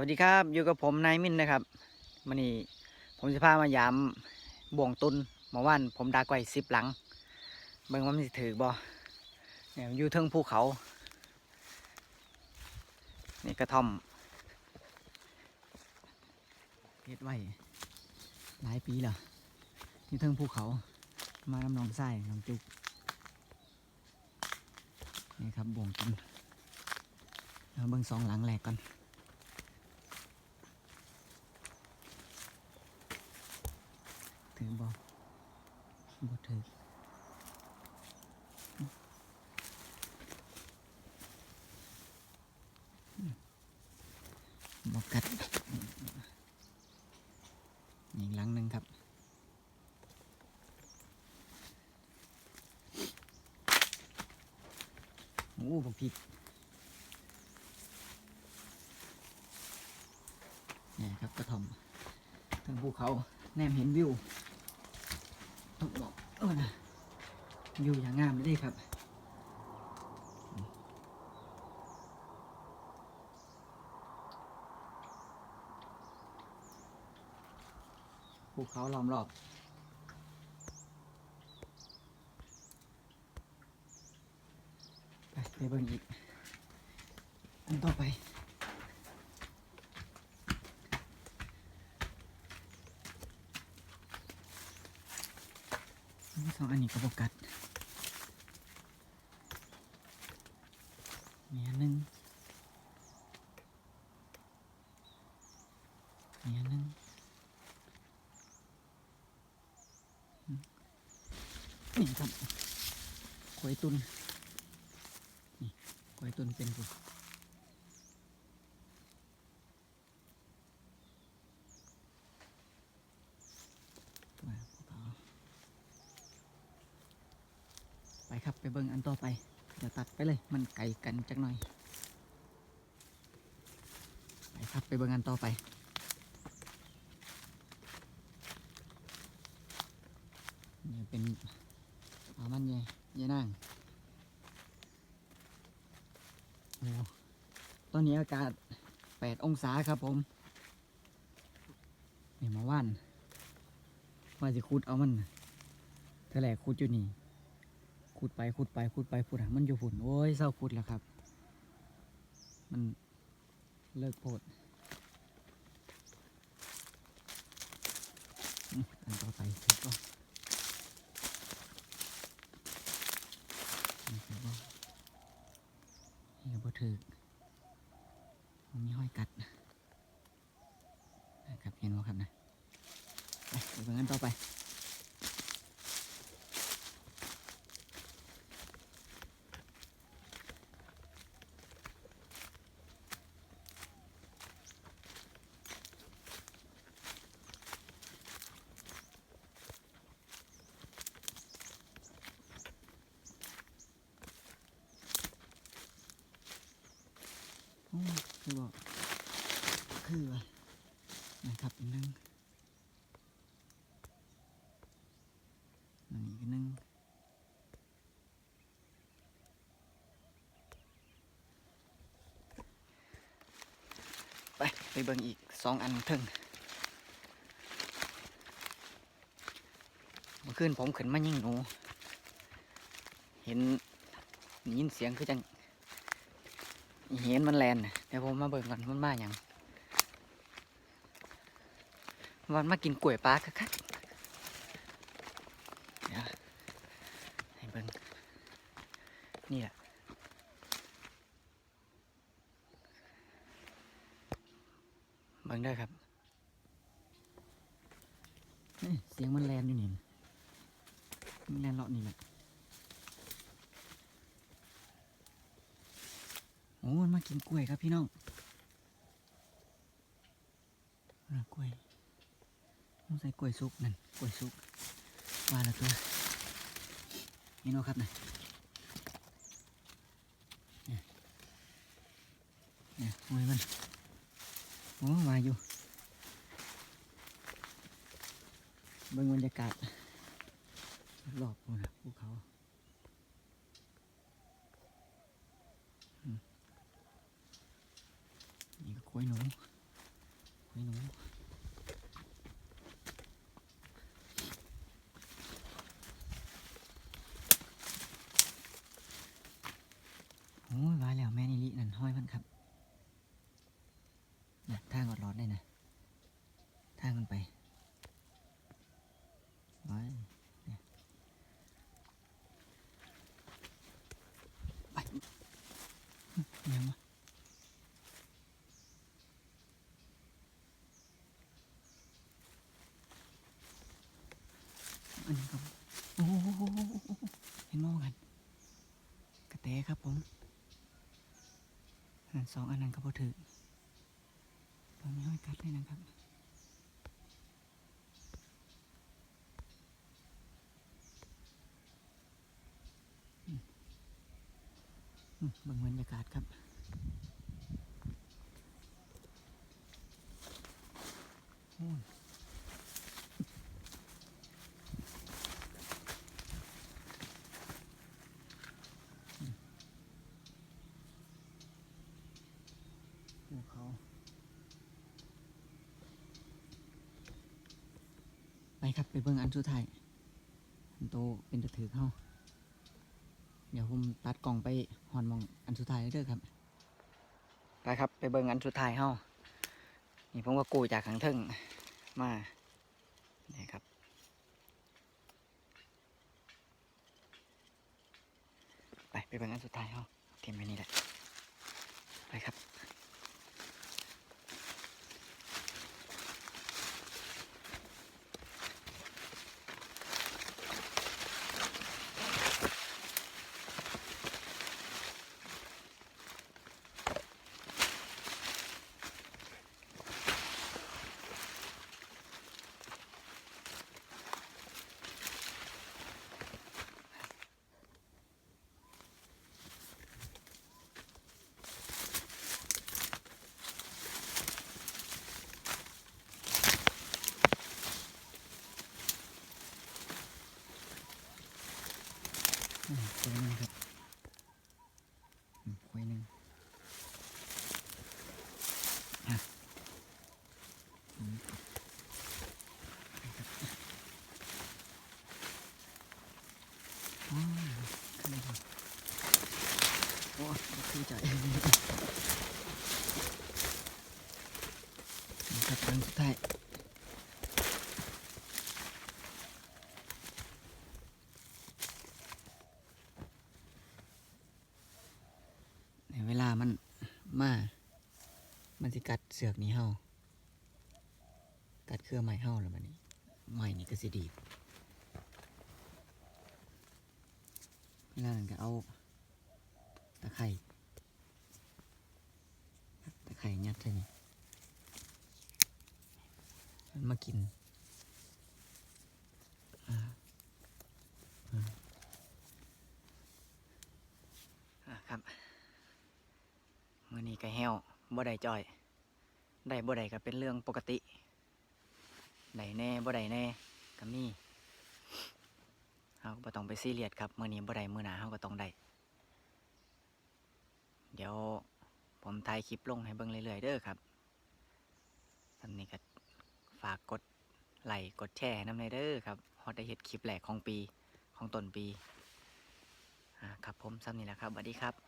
วัสดีครับ อยู่กับผมนายมินนะครับมันนี้ผมจะพามายามบ่วงตุนเมื่อวานผมดักไว้สิบหลัง เบิ่งว่ามันสิถือบ่เนี่ยอยู่เทิงภูเขา นี่กระท่อมเฮ็ดไว้หลายปีแล้วอยู่เทิงภูเขา มาน้ำหนองไส้น้องจุก นี่ครับบ่วงตุนเอาเบิ่งสองหลังแรกก่อน ถึงบ่บ่ถึงบ่กัดอีกหลังหนึ่งครับโอ้บักพริกนี่ครับกระท่อมทางภูเขาแนมเห็นวิว องบอกเออนะอยู่อย่างงามเลยครับภูเขาล้อมรอบไปไปเบิ่งอีกอันต่อไป สองอันนี้ก็บกัดมีอันหนึ่งมีอันหนึ่งนี่ครับกล้วยตุนนี่กวยตุนเป็นผู้มาภูเขา ไปครับไป เบิ่งอันต่อไป เดี๋ยวตัดไปเลย มันไกลกันจักหน่อย ไปครับไปเบิ่งอันต่อไปนี่เป็นปลามันใหญ่ใหญ่นางโอ้ตอนนี้อากาศ 8 องศาครับผม นี่มาว่านว่าสิขุดเอามันเท่าแหล่ขุดอยู่นี่ ขุดไปขุดไปขุดไปขุดหามันอยู่ฝุ่นโอ้ยเศร้าขุดแล้วครับ มันเลิกโพดอันต่อไปถือก็นี่ถือว่านี่ก็บ่ถือมันมีห้อยกัดนะครับเห็นว่าครับนะไปไปเบิ่งกันต่อไป โอ้ คือบอกคือว่านะครับอีกนึงอันนี้อีกนึงไป ไปเบิ่งอีกสองอันเทึงเมื่อคืนผมขึ้นมายิ่งหนู เห็นยินเสียงคือจัง เห็นมันแลนเดี๋ยวผมมาเบิ่งก่อนมันมาอย่างมันมากินกล้วยปลาคักๆเดี๋ยวให้เบิ่งนี่แหละเบิ่งได้ครับเอ้ยเสียงมันแลนอยู่นี่มันแลนเลาะนี่แหละ อ้มันมากินกล้วยครับพี่น้องกล้วยต้องใส่กล้วยสุกนั่นกล้วยสุกว่าละตัวนี่เนาะครับนะเนี่ยเนี่ยโอ้ยมันโอ้มาอยู่เบิ่งบรรยากาศรอบๆนะภูเขา นี่ก็ก ล้วยหนูไม่หนูโอ้ยว่าแล้วแม่นิลินั่นห้อยมันครับนะทางอดรอดได้นะทางมันไปไว้เนี่ยไปยังวะอันนี้ครับโอ้โหเห็นมองกัน กระแตครับผมอัน สองอันนั้นก็พอถือตอนนี้ห้อยกัดเลยนะครับบางบรรยากาศครับโอ้มภูเขา ไปครับไปเบิ่งอันสุดท้ายอันโตเป็นตะถือเข้า เดี๋ยวผมตัดกล่องไปหอนมองอันสุดท้ายเด้อครับ ไปครับไปเบิ่งอันสุดท้ายเฮานี่ผมก็กู้จากขังเทิงมานี่ครับไปไปเบิ่งอันสุดท้ายเฮาเตรียมไว้นี่แหละไปครับ อืมคุยหนึ่งครับอืมคุยหนึ่งอะอืมครับอ๋อขึ้นมาดูโอ้คือใจนี่ครับครั้งสุดท้าย ในเวลามันมา มันสิ กัดเสือกนี้เฮากัดเครือไม้เฮาแล้วบัดนี้ไม้นี่ก็สิดีบเวลานั้นก็เอาตะไคร่ตะไคร่ยัดใส่นี่มันมากินอ่าอ่าครับมื่อนี้ก็แห้วบ่ได้จ่อย ได้บ่ได้ก็เป็นเรื่องปกติได้แน่บ่ได้แน่ก็มีเฮาก็บ่ต้องไปซีเรียสครับมื่อนี้บ่ได้มื้อหน้าเฮาก็ต้องได้เดี๋ยวผมถ่ายคลิปลงให้เบิ่งเรื่อยๆเด้อครับสำนี้ก็ฝากกดไลค์กดแชร์น้ำในเด้อครับฮอดได้เฮ็ดคลิปแรกของปีของต้นปี อ่าครับผมซ้ำนี้แหละครับสวัสดีครับ